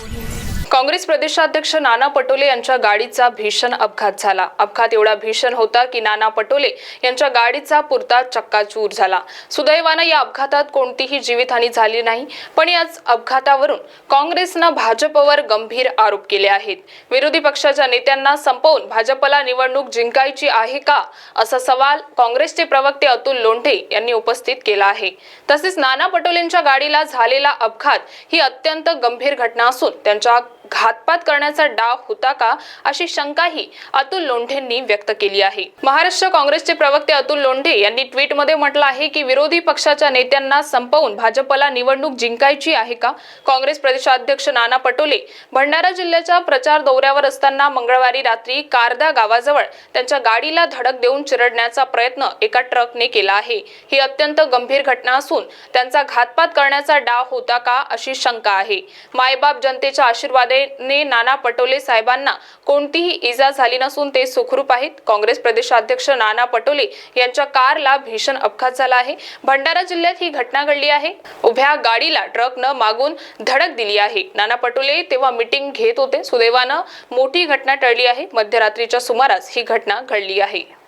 Audio. Congress प्रदेशाध्यक्ष नाना पटोले यांच्या गाडीचा भीषण अपघात झाला. अपघात एवढा भीषण होता की नाना पटोले यांच्या गाडीचा पुरता चक्काचूर झाला. सुदैवानं या अपघातात कोणतीही जीवितहानी झाली नाही पण याच अपघातावरून काँग्रेसनं भाजपवर गंभीर आरोप केले आहेत. विरोधी पक्षाच्या नेत्यांना संपवून भाजपला निवडणूक जिंकायची आहे का? असा सवाल काँग्रेसचे प्रवक्ते अतुल लोंढे यांनी उपस्थित केला आहे. तसेच नाना पटोलेंच्या गाडीला झालेला अपघात ही अत्यंत गंभीर घटना असून त्यांच्या घातपात करण्याचा डाव होता का अशी शंकाही अतुल लोंढेंनी व्यक्त केली आहे. महाराष्ट्र काँग्रेसचे प्रवक्ते अतुल लोंढे यांनी ट्विटमध्ये म्हटलं आहे की विरोधी पक्षाच्या नेत्यांना संपवून भाजपला निवडणूक जिंकायची आहे का? काँग्रेस प्रदेशाध्यक्ष नाना पटोले भंडारा जिल्ह्याच्या प्रचार दौऱ्यावर असताना मंगळवारी रात्री कारदा गावाजवळ त्यांच्या गाडीला धडक देऊन चिरडण्याचा प्रयत्न एका ट्रकने केला आहे. ही अत्यंत गंभीर घटना असून त्यांचा घातपात करण्याचा डाव होता का अशी शंका आहे. मायबाप जनतेच्या आशीर्वादे आशीर्वादाने नाना पटोले साहेबांना कोणतीही इजा झाली नसून ते सुखरूप आहेत. काँग्रेस प्रदेशाध्यक्ष नाना पटोले यांच्या कारला भीषण अपघात झाला आहे. भंडारा जिल्ह्यात ही घटना घडली आहे. उभ्या गाडीला ट्रकनं मागून धडक दिली आहे. नाना पटोले तेव्हा मिटिंग घेत होते. सुदैवानं मोठी घटना टळली आहे. मध्यरात्रीच्या सुमारास ही घटना घडली आहे.